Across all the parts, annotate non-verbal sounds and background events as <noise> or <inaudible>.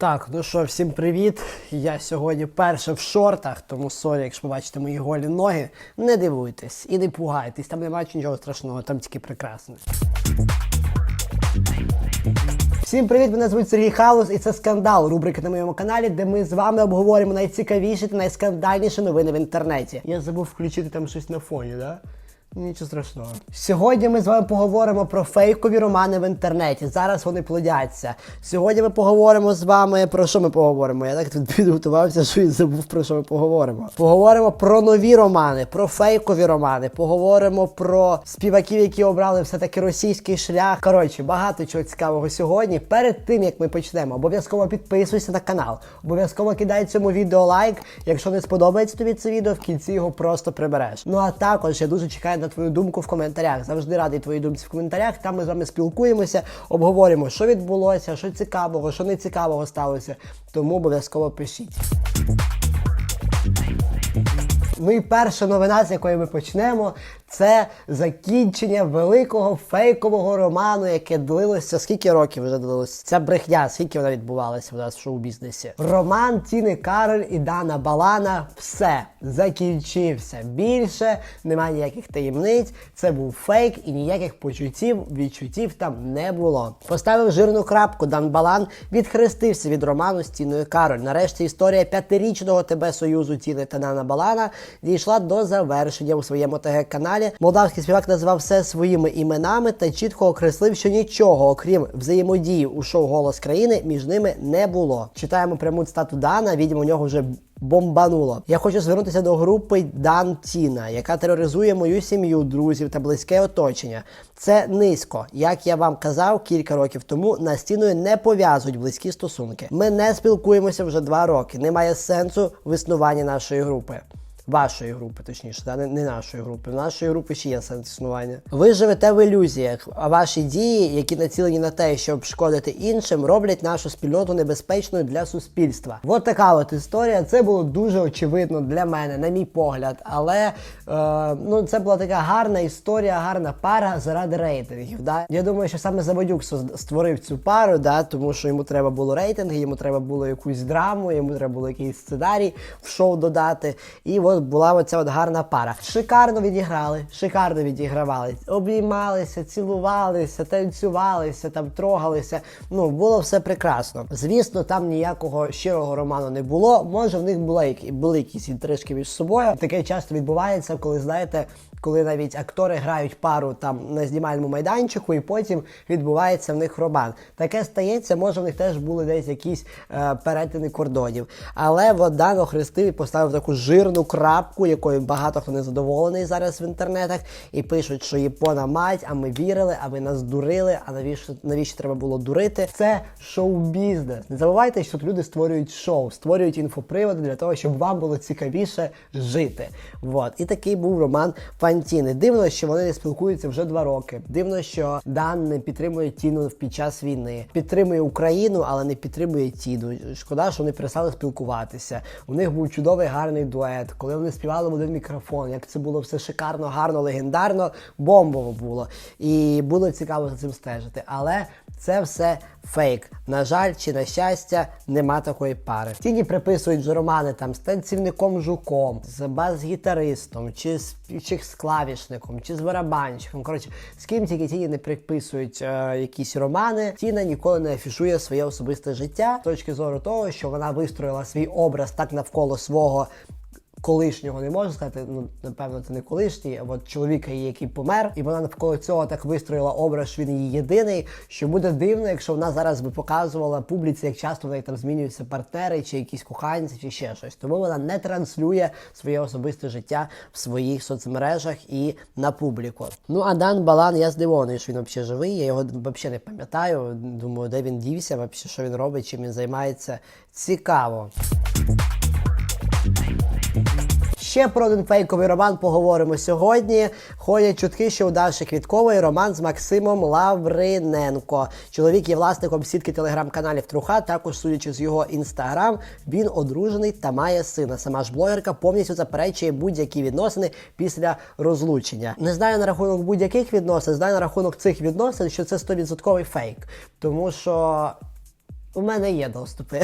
Так, ну що, всім привіт. Я сьогодні перше в шортах, тому сорі, якщо побачите мої голі ноги, не дивуйтесь і не пугайтесь, там немає нічого страшного, там тільки прекрасне. Всім привіт! Мене звуть Сергій Халус, і це скандал. Рубрика на моєму каналі, де ми з вами обговоримо найцікавіші та найскандальніші новини в інтернеті. Я забув включити там щось на фоні, да? Нічого страшного. Сьогодні ми з вами поговоримо про фейкові романи в інтернеті. Зараз вони плодяться. Сьогодні ми поговоримо з вами про що ми поговоримо. Я так тут підготувався, що і забув про що ми поговоримо. Поговоримо про нові романи, про фейкові романи. Поговоримо про співаків, які обрали все-таки російський шлях. Коротше, багато чого цікавого сьогодні. Перед тим як ми почнемо, обов'язково підписуйся на канал. Обов'язково кидай цьому відео лайк. Якщо не сподобається тобі це відео, в кінці його просто прибереш. Ну а також я дуже чекаю на твою думку в коментарях. Завжди радий твоїй думці в коментарях. Там ми з вами спілкуємося, обговоримо, що відбулося, що цікавого, що не цікавого сталося. Тому обов'язково пишіть. Ну і перша новина, з якої ми почнемо, це закінчення великого фейкового роману, яке длилося. Скільки років вже длилося? Ця брехня, скільки вона відбувалася в нас в шоу-бізнесі? Роман Тіни Кароль і Дана Балана. Все закінчився. Більше немає ніяких таємниць. Це був фейк і ніяких почуттів, відчуттів там не було. Поставив жирну крапку. Дан Балан відхрестився від роману з Тіною Кароль. Нарешті історія п'ятирічного ТБ союзу Тіни та Дана Балана дійшла до завершення у своєму ТГ каналі. Молдавський співак назвав все своїми іменами та чітко окреслив, що нічого, окрім взаємодії у шоу Голос країни, між ними не було. Читаємо пряму цитату Дана. Відомо, у нього вже бомбануло. Я хочу звернутися до групи Дан Тіна, яка тероризує мою сім'ю, друзів та близьке оточення. Це низько. Як я вам казав кілька років тому, на стіною не пов'язують близькі стосунки. Ми не спілкуємося вже два роки. Немає сенсу в існуванні нашої групи. Вашої групи, точніше, да? не, нашої групи. В нашої групи ще є сенс існування. Ви живете в ілюзіях, а ваші дії, які націлені на те, щоб шкодити іншим, роблять нашу спільноту небезпечною для суспільства. От така от історія. Це було дуже очевидно для мене, на мій погляд. Але е, ну це була така гарна історія, гарна пара заради рейтингів. Да? Я думаю, що саме Заводюк створив цю пару, да? тому що йому треба було рейтинги, йому треба було якусь драму, йому треба було якийсь сценарій в шоу додати. І от була оця от гарна пара. Шикарно відіграли, шикарно відігравали. Обіймалися, цілувалися, танцювалися, там трогалися. Ну, було все прекрасно. Звісно, там ніякого щирого роману не було. Може, в них були, були якісь інтрижки між собою. Таке часто відбувається, коли знаєте. Коли навіть актори грають пару там на знімальному майданчику, і потім відбувається в них роман. Таке стається, може в них теж були десь якісь е, перетини кордонів. Але Водан охрестив і поставив таку жирну крапку, якою багато хто не задоволений зараз в інтернетах, і пишуть, що Япона мать, а ми вірили, а ви нас дурили. А навіщо навіщо треба було дурити? Це шоу-бізнес. Не забувайте, що тут люди створюють шоу, створюють інфоприводи для того, щоб вам було цікавіше жити. Вот. І такий був роман Фантіни. Дивно, що вони не спілкуються вже два роки. Дивно, що Дан не підтримує Тіну під час війни. Підтримує Україну, але не підтримує Тіну. Шкода, що вони перестали спілкуватися. У них був чудовий гарний дует, коли вони співали в один мікрофон. Як це було все шикарно, гарно, легендарно, бомбово було. І було цікаво за цим стежити. Але це все фейк. На жаль, чи на щастя, нема такої пари. Тіні приписують же романи там з танцівником жуком, з бас-гітаристом, чи з, чи з клавішником, чи з барабанщиком. Коротше, з ким тільки тіні не приписують е, якісь романи. Тіна ніколи не афішує своє особисте життя з точки зору того, що вона вистроїла свій образ так навколо свого колишнього не можу сказати, ну напевно, це не колишній, а от чоловіка, її, який помер, і вона навколо цього так вистроїла образ, що він її єдиний. Що буде дивно, якщо вона зараз би показувала публіці, як часто в неї там змінюються партнери, чи якісь коханці, чи ще щось. Тому вона не транслює своє особисте життя в своїх соцмережах і на публіку. Ну а Дан Балан, я здивований, що він взагалі живий. Я його взагалі не пам'ятаю. Думаю, де він дівся, взагалі, що він робить, чим він займається. Цікаво. Ще про один фейковий роман поговоримо сьогодні. Ходять чутки, що у Даші Квіткової роман з Максимом Лавриненко. Чоловік є власником сітки телеграм-каналів Труха. Також, судячи з його інстаграм, він одружений та має сина. Сама ж блогерка повністю заперечує будь-які відносини після розлучення. Не знаю на рахунок будь-яких відносин, знаю на рахунок цих відносин, що це 100% фейк. Тому що У мене є доступи.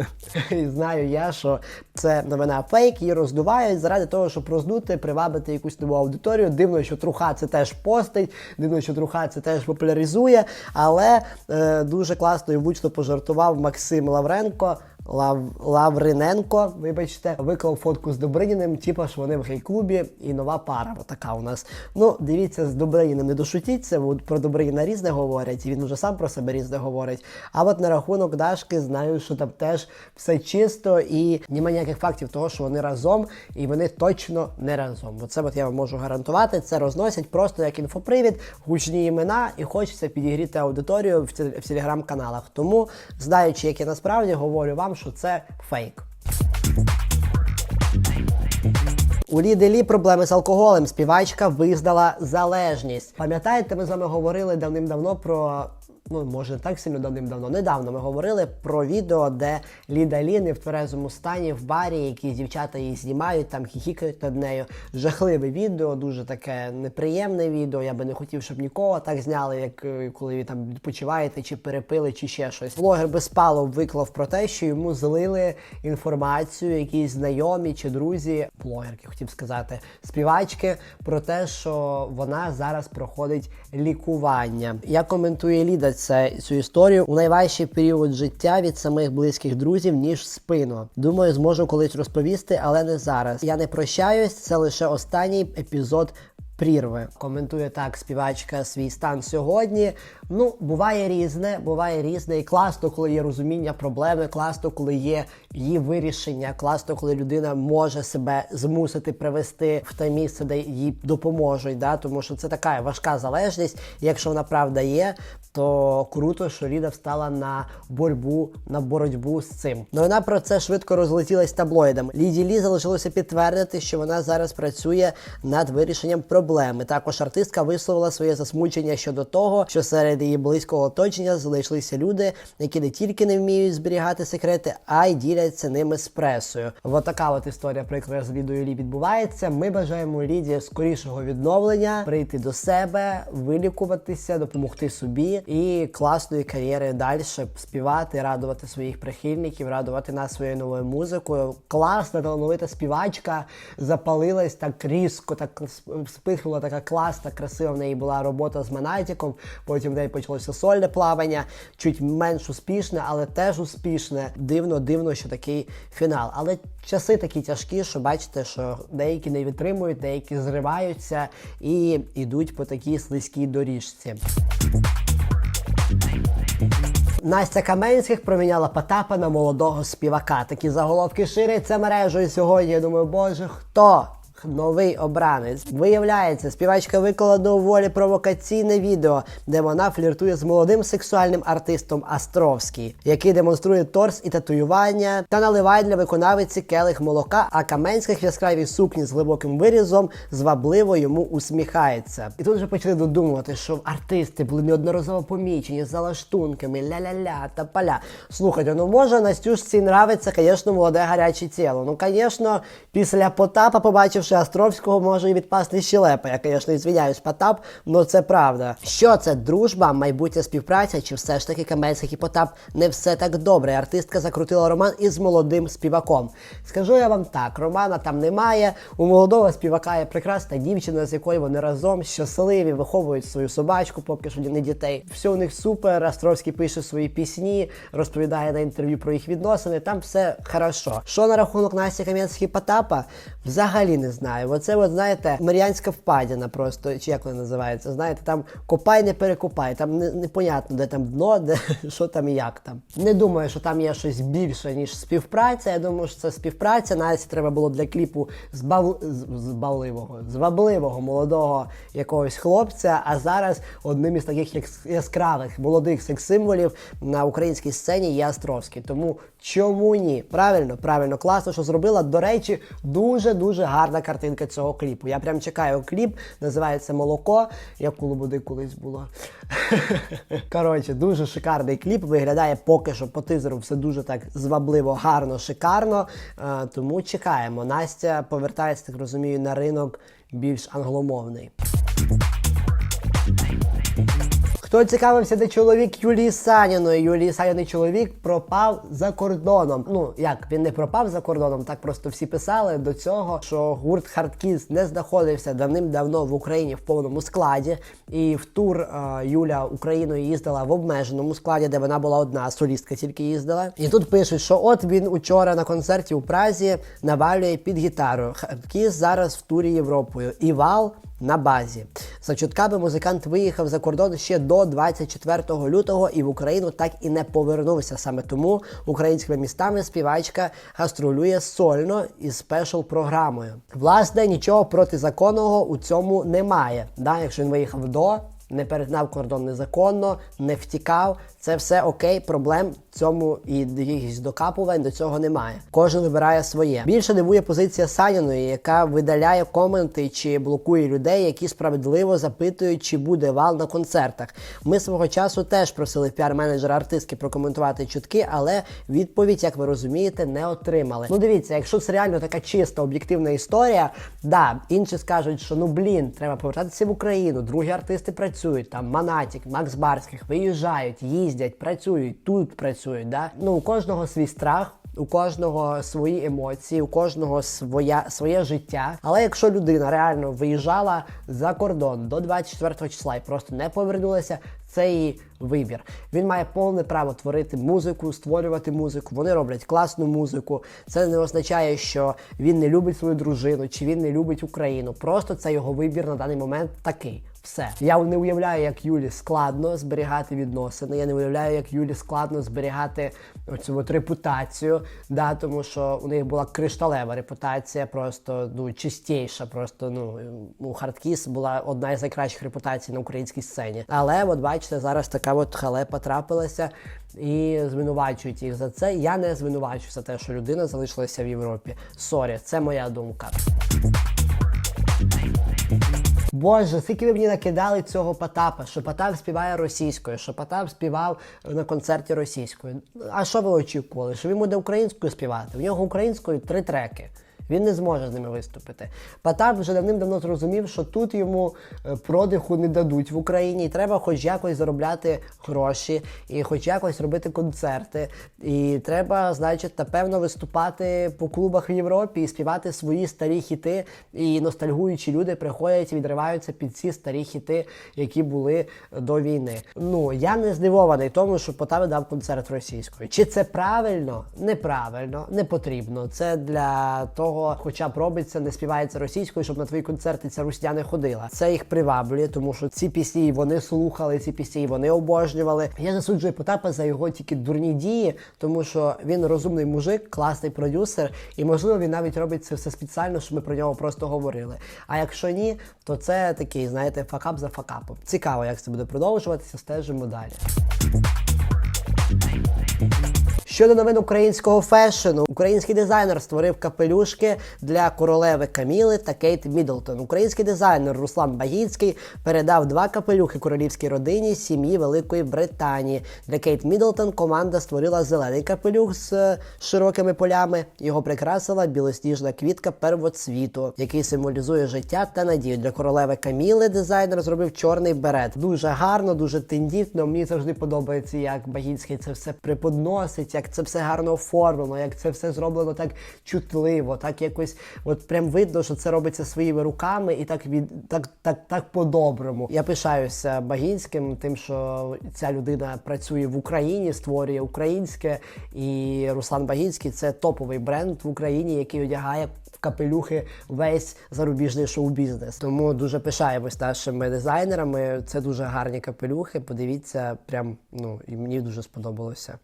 <laughs> І знаю я, що це новина фейк, її роздувають заради того, щоб роздути, привабити якусь нову аудиторію. Дивно, що труха це теж постить, дивно, що труха це теж популяризує. Але е, дуже класно і влучно пожартував Максим Лавренко. Лав... Лавриненко, вибачте, виклав фотку з Добриніним, типа що вони в гей-клубі і нова пара. Отака у нас. Ну, дивіться, з Добриніним не дошутіться, бо про Добриніна різне говорять, і він вже сам про себе різне говорить. А от на рахунок Дашки знаю, що там теж все чисто і немає ніяких фактів того, що вони разом, і вони точно не разом. Бо це от я вам можу гарантувати. Це розносять просто як інфопривід, гучні імена, і хочеться підігріти аудиторію в телеграм-каналах. Тому, знаючи, як я насправді говорю вам, що це фейк. У Ліделі проблеми з алкоголем. Співачка визнала залежність. Пам'ятаєте, ми з вами говорили давним-давно про. Ну, може, не так сильно давним-давно. Недавно ми говорили про відео, де Ліда Лі не в тверезому стані в барі, якісь дівчата її знімають, там хіхікають над нею. Жахливе відео, дуже таке неприємне відео. Я би не хотів, щоб нікого так зняли, як е, коли ви там відпочиваєте, чи перепили, чи ще щось. Блогер Безпалов виклав про те, що йому злили інформацію, якісь знайомі чи друзі, блогерки, хотів сказати, співачки, про те, що вона зараз проходить лікування. Я коментує Ліда це цю історію у найважчий період життя від самих близьких друзів, ніж спину. Думаю, зможу колись розповісти, але не зараз. Я не прощаюсь. Це лише останній епізод прірви. Коментує так співачка свій стан сьогодні. Ну, буває різне, буває різне, і класно, коли є розуміння проблеми, класно, коли є її вирішення, класно, коли людина може себе змусити привести в те місце, де їй допоможуть. Да? Тому що це така важка залежність. Якщо вона правда є, то круто, що Ліда встала на боротьбу, на боротьбу з цим. Новина про це швидко розлетілась таблоїдом. Ліді Лі залишилося підтвердити, що вона зараз працює над вирішенням проблеми. Також артистка висловила своє засмучення щодо того, що серед її близького оточення залишилися люди, які не тільки не вміють зберігати секрети, а й діляться ними з пресою. От така от історія яку з Лідою Лі відбувається. Ми бажаємо Ліді скорішого відновлення, прийти до себе, вилікуватися, допомогти собі і класної кар'єри далі співати, радувати своїх прихильників, радувати нас своєю новою музикою. Класна талановита співачка запалилась так різко, так спихнула така класна, красива в неї була робота з Монатіком. Потім в неї почалося сольне плавання, чуть менш успішне, але теж успішне. Дивно, дивно, що такий фінал. Але часи такі тяжкі, що бачите, що деякі не витримують, деякі зриваються і йдуть по такій слизькій доріжці. Настя Каменських проміняла Потапа на молодого співака. Такі заголовки ширяться мережею сьогодні. Я думаю, боже, хто? Новий обранець. Виявляється, співачка виклала доволі провокаційне відео, де вона фліртує з молодим сексуальним артистом Астровський, який демонструє торс і татуювання та наливає для виконавиці келих молока, а Каменських в яскравій сукні з глибоким вирізом звабливо йому усміхається. І тут вже почали додумувати, що артисти були неодноразово помічені з залаштунками, ля-ля-ля та поля. Слухайте, ну може Настюшці нравиться, звісно, молоде гаряче тіло. Ну, звісно, після Потапа, побачивши Островського, може і відпасти щелепа. Я, звісно, звіняюсь, Потап, але це правда. Що це дружба, майбутня співпраця, чи все ж таки Каменських і Потап не все так добре? Артистка закрутила роман із молодим співаком. Скажу я вам так, романа там немає. У молодого співака є прекрасна дівчина, з якою вони разом щасливі, виховують свою собачку, поки що не дітей. Все у них супер. Островський пише свої пісні, розповідає на інтерв'ю про їх відносини. Там все хорошо. Що на рахунок Насті Кам'янських і Потапа? Взагалі не знаю. Оце, от, знаєте, Мар'янська впадіна просто, чи як вона називається. Знаєте, там копай, не перекопай. Там не, непонятно, де там дно, де <laughs> що там і як там. Не думаю, що там є щось більше, ніж співпраця. Я думаю, що це співпраця. Насті треба було для кліпу збав... збавливого, звабливого молодого якогось хлопця. А зараз одним із таких яскравих молодих секс-символів на українській сцені є Островський. Тому чому ні? Правильно, правильно, класно, що зробила. До речі, дуже дуже гарна картинка цього кліпу. Я прям чекаю кліп, називається Молоко, як у Лободи колись було. <laughs> Коротше, дуже шикарний кліп. Виглядає поки що по тизеру все дуже так звабливо, гарно, шикарно. Е, тому чекаємо. Настя повертається, так розумію, на ринок більш англомовний. Хто цікавився, де чоловік Юлії Саніної? Юлії Саніної чоловік пропав за кордоном. Ну як він не пропав за кордоном, так просто всі писали до цього, що гурт Хардкіз не знаходився давним-давно в Україні в повному складі. І в тур е, Юля Україною їздила в обмеженому складі, де вона була одна солістка, тільки їздила. І тут пишуть, що от він учора на концерті у Празі навалює під гітару. Хардкіз зараз в турі Європою. І вал на базі. За чутками музикант виїхав за кордон ще до 24 лютого і в Україну так і не повернувся. Саме тому українськими містами співачка гастролює сольно із спешл програмою. Власне, нічого протизаконного у цьому немає. Да, якщо він виїхав до. Не перетнав кордон незаконно, не втікав. Це все окей, проблем цьому і якихось докапувань до цього немає. Кожен вибирає своє. Більше дивує позиція Саніної, яка видаляє коменти чи блокує людей, які справедливо запитують, чи буде вал на концертах. Ми свого часу теж просили піар-менеджера артистки прокоментувати чутки, але відповідь, як ви розумієте, не отримали. Ну дивіться, якщо це реально така чиста об'єктивна історія, да, інші скажуть, що ну блін, треба повертатися в Україну. Другі артисти працюють там. Манатік, Макс Барських виїжджають, їздять, працюють, тут працюють. Да? Ну у кожного свій страх. У кожного свої емоції, у кожного своя, своє життя. Але якщо людина реально виїжджала за кордон до 24 числа і просто не повернулася, це її вибір. Він має повне право творити музику, створювати музику. Вони роблять класну музику. Це не означає, що він не любить свою дружину чи він не любить Україну. Просто це його вибір на даний момент такий. Все. Я не уявляю, як Юлі складно зберігати відносини. Я не уявляю, як Юлі складно зберігати оцю от репутацію. Да, тому що у них була кришталева репутація, просто ну чистіша. Просто ну у Хардкіс була одна із найкращих репутацій на українській сцені. Але от бачите, зараз така от халепа трапилася. І звинувачують їх за це. Я не звинувачую за те, що людина залишилася в Європі. Сорі, це моя думка. Боже, скільки ви мені накидали цього Потапа, що Потап співає російською, що Потап співав на концерті російською. А що ви очікували? Що він буде українською співати? В нього українською три треки. Він не зможе з ними виступити. Потап вже давним-давно зрозумів, що тут йому е, продиху не дадуть в Україні, і треба хоч якось заробляти гроші, і хоч якось робити концерти. І треба, значить, напевно, виступати по клубах в Європі і співати свої старі хіти. І ностальгуючі люди приходять і відриваються під ці старі хіти, які були до війни. Ну я не здивований тому, що Потап дав концерт російською. Чи це правильно? Неправильно, не потрібно. Це для того хоча б робиться, не співається російською, щоб на твої концерти ця русня не ходила. Це їх приваблює, тому що ці пісні вони слухали, ці пісні вони обожнювали. Я засуджую Потапа за його тільки дурні дії, тому що він розумний мужик, класний продюсер, і можливо він навіть робить це все спеціально, щоб ми про нього просто говорили. А якщо ні, то це такий, знаєте, факап за факапом. Цікаво, як це буде продовжуватися. Стежимо далі. Щодо новин українського фешену, український дизайнер створив капелюшки для королеви Каміли та Кейт Мідлтон. Український дизайнер Руслан Багінський передав два капелюхи королівській родині сім'ї Великої Британії. Для Кейт Мідлтон команда створила зелений капелюх з е, широкими полями. Його прикрасила білосніжна квітка первоцвіту, який символізує життя та надію. Для королеви Каміли дизайнер зробив чорний берет. Дуже гарно, дуже тендітно. Мені завжди подобається, як Багінський це все преподносить, як це все гарно оформлено, як це все зроблено так чутливо, так якось, от прям видно, що це робиться своїми руками і так від так, так, так по-доброму. Я пишаюся Багінським, тим, що ця людина працює в Україні, створює українське, і Руслан Багінський це топовий бренд в Україні, який одягає. в Капелюхи весь зарубіжний шоу-бізнес. Тому дуже пишаємось нашими дизайнерами. Це дуже гарні капелюхи. Подивіться, прям ну і мені дуже сподобалося.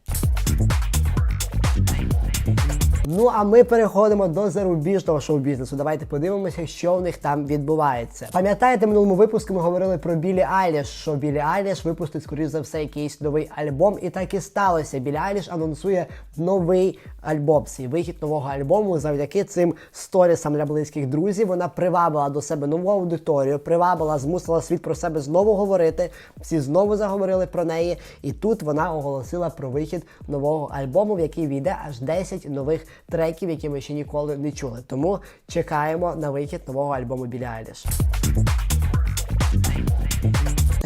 Ну а ми переходимо до зарубіжного шоу-бізнесу. Давайте подивимося, що в них там відбувається. Пам'ятаєте, минулому випуску ми говорили про Білі Айліш, що Білі Айліш випустить, скоріш за все, якийсь новий альбом. І так і сталося. Білі Айліш анонсує новий альбом. Свій вихід нового альбому завдяки цим сторісам для близьких друзів. Вона привабила до себе нову аудиторію, привабила, змусила світ про себе знову говорити. Всі знову заговорили про неї. І тут вона оголосила про вихід нового альбому, в який війде аж 10 нових треків, які ми ще ніколи не чули. Тому чекаємо на вихід нового альбому Білі Айліш.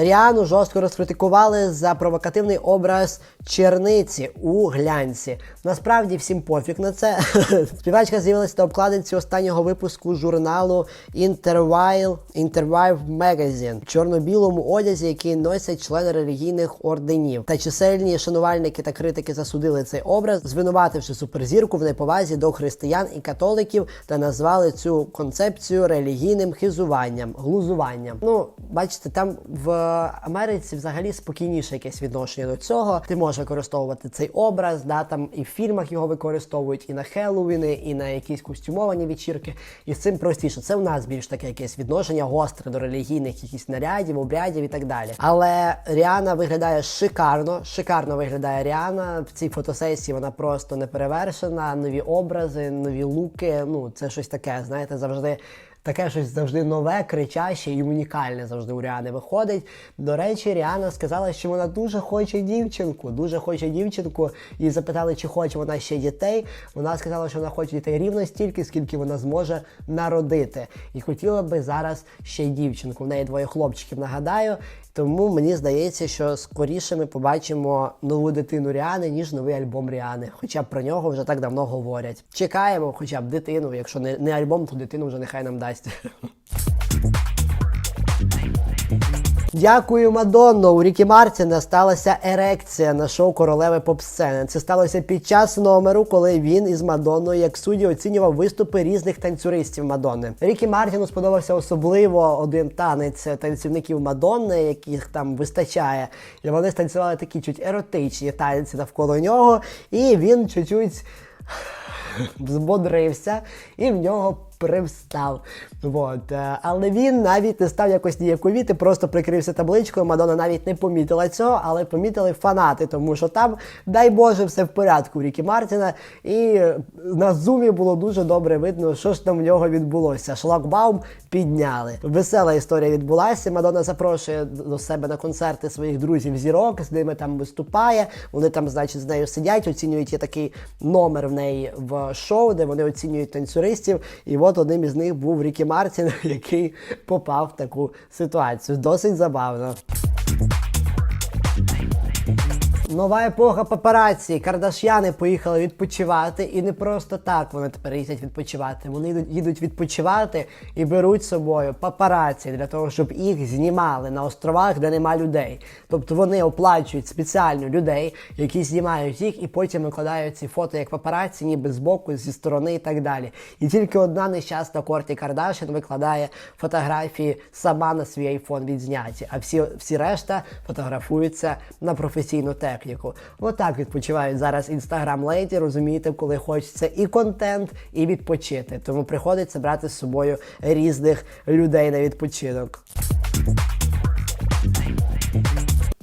Ріану жорстко розкритикували за провокативний образ черниці у глянці. Насправді всім пофіг на це. <laughs> Співачка з'явилася на обкладинці останнього випуску журналу Intervile, Intervive Magazine в чорно-білому одязі, який носять члени релігійних орденів. Та чисельні шанувальники та критики засудили цей образ, звинувативши суперзірку в неповазі до християн і католиків та назвали цю концепцію релігійним хизуванням, глузуванням. Ну, бачите, там в Америці взагалі спокійніше якесь відношення до цього. Ти можеш використовувати цей образ, да там і в фільмах його використовують, і на Хеллоуіни, і на якісь костюмовані вечірки. І з цим простіше. Це в нас більш таке якесь відношення гостре до релігійних якихось нарядів, обрядів і так далі. Але Ріана виглядає шикарно, шикарно виглядає Ріана. В цій фотосесії вона просто неперевершена. Нові образи, нові луки. Ну це щось таке, знаєте, завжди. Таке щось завжди нове, кричаще і унікальне завжди у Ріани виходить. До речі, Ріана сказала, що вона дуже хоче дівчинку, дуже хоче дівчинку. І запитали, чи хоче вона ще дітей. Вона сказала, що вона хоче дітей рівно стільки, скільки вона зможе народити. І хотіла би зараз ще дівчинку. В неї двоє хлопчиків, нагадаю. Тому мені здається, що скоріше ми побачимо нову дитину Ріани, ніж новий альбом Ріани. Хоча б про нього вже так давно говорять. Чекаємо, хоча б дитину. Якщо не, не альбом, то дитину вже нехай нам дасть. <laughs> Дякую, Мадонно. У Рікі Мартіна сталася ерекція на шоу королеви поп-сцени. Це сталося під час номеру, коли він із Мадонною як судді оцінював виступи різних танцюристів Мадонни. Рікі Мартіну сподобався особливо один танець танцівників Мадонни, яких там вистачає. І вони станцювали такі чуть еротичні танці навколо нього. І він чуть-чуть <sighs> збодрився, і в нього привстав. Вот. Е, Але він навіть не став якось ніяковіти, просто прикрився табличкою. Мадонна навіть не помітила цього, але помітили фанати, тому що там, дай Боже, все в порядку у Рікі Мартіна. І на зумі було дуже добре видно, що ж там в нього відбулося. Шлагбаум підняли. Весела історія відбулася. Мадонна запрошує до себе на концерти своїх друзів зірок, з ними там виступає. Вони там, значить, з нею сидять, оцінюють є такий номер в неї в шоу, де вони оцінюють танцюристів. І от одним із них був Рікі Мартін, <laughs> який попав в таку ситуацію. Досить забавно. Нова епоха папараці. Кардашяни поїхали відпочивати, і не просто так вони тепер їздять відпочивати. Вони їдуть, відпочивати і беруть з собою папараці для того, щоб їх знімали на островах, де нема людей. Тобто вони оплачують спеціально людей, які знімають їх, і потім викладають ці фото як папараці, ніби збоку, зі сторони і так далі. І тільки одна нещасна Корті Кардашян викладає фотографії сама на свій айфон відзняті, а всі, всі решта фотографуються на професійну техніку. Отак відпочивають зараз інстаграм леді, розумієте, коли хочеться і контент, і відпочити. Тому приходиться брати з собою різних людей на відпочинок.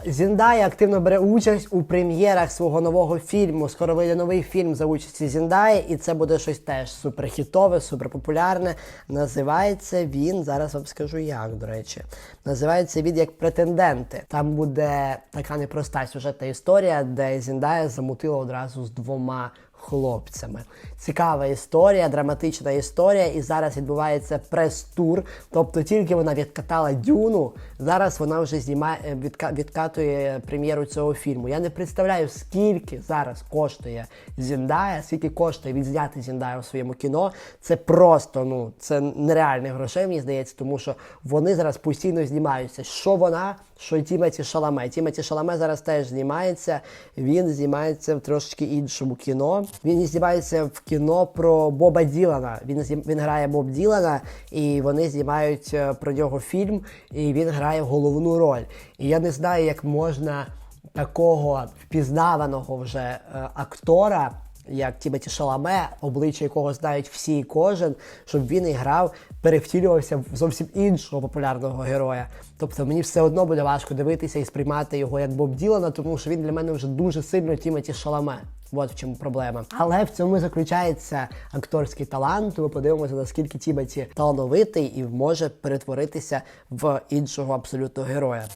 Зіндая активно бере участь у прем'єрах свого нового фільму. Скоро вийде новий фільм за участі Зіндаї, і це буде щось теж суперхітове, суперпопулярне. Називається він, зараз вам скажу як, до речі. Називається він як претенденти. Там буде така непроста сюжетна історія, де Зіндая замутила одразу з двома хлопцями. Цікава історія, драматична історія, і зараз відбувається прес-тур. Тобто тільки вона відкатала дюну, зараз вона вже знімає відка, відкатує прем'єру цього фільму. Я не представляю, скільки зараз коштує Зіндая, скільки коштує відзняти Зіндая у своєму кіно. Це просто ну це нереальних грошей, мені здається, тому що вони зараз постійно знімаються. Що вона, що Тімоті Шаламе. Тімоті Шаламе зараз теж знімається. Він знімається в трошки іншому кіно. Він знімається в кіно про Боба Ділана. Він він грає Боб Ділана, і вони знімають е, про нього фільм, і він грає головну роль. І я не знаю, як можна такого впізнаваного вже е, актора. Як Тімоті Шаламе, обличчя якого знають всі і кожен, щоб він і грав, перевтілювався в зовсім іншого популярного героя. Тобто мені все одно буде важко дивитися і сприймати його як Боб Ділана, тому що він для мене вже дуже сильно Тімоті Шаламе. От в чому проблема. Але в цьому заключається акторський талант. Тому подивимося, наскільки Тімоті талановитий і може перетворитися в іншого абсолютно героя.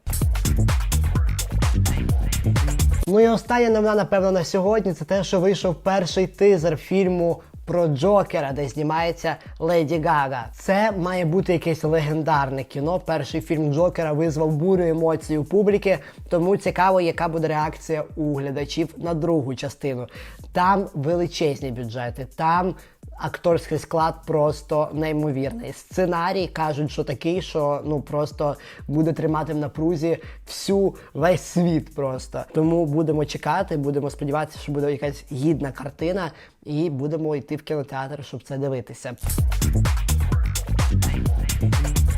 Ну і остання новина, напевно, на сьогодні це те, що вийшов перший тизер фільму про Джокера, де знімається Леді Гага. Це має бути якесь легендарне кіно. Перший фільм Джокера визвав бурю емоцій у публіки, тому цікаво, яка буде реакція у глядачів на другу частину. Там величезні бюджети, там акторський склад просто неймовірний. Сценарій кажуть, що такий, що ну просто буде тримати в напрузі всю весь світ просто. Тому будемо чекати, будемо сподіватися, що буде якась гідна картина, і будемо йти в кінотеатр, щоб це дивитися.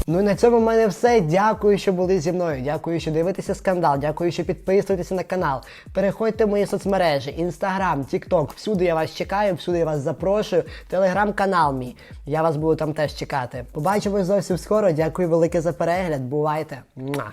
Ну і на цьому в мене все. Дякую, що були зі мною. Дякую, що дивитеся скандал. Дякую, що підписуєтеся на канал. Переходьте в мої соцмережі, інстаграм, тікток. Всюди я вас чекаю, всюди я вас запрошую. Телеграм-канал мій. Я вас буду там теж чекати. Побачимось зовсім скоро. Дякую велике за перегляд. Бувайте. Муа.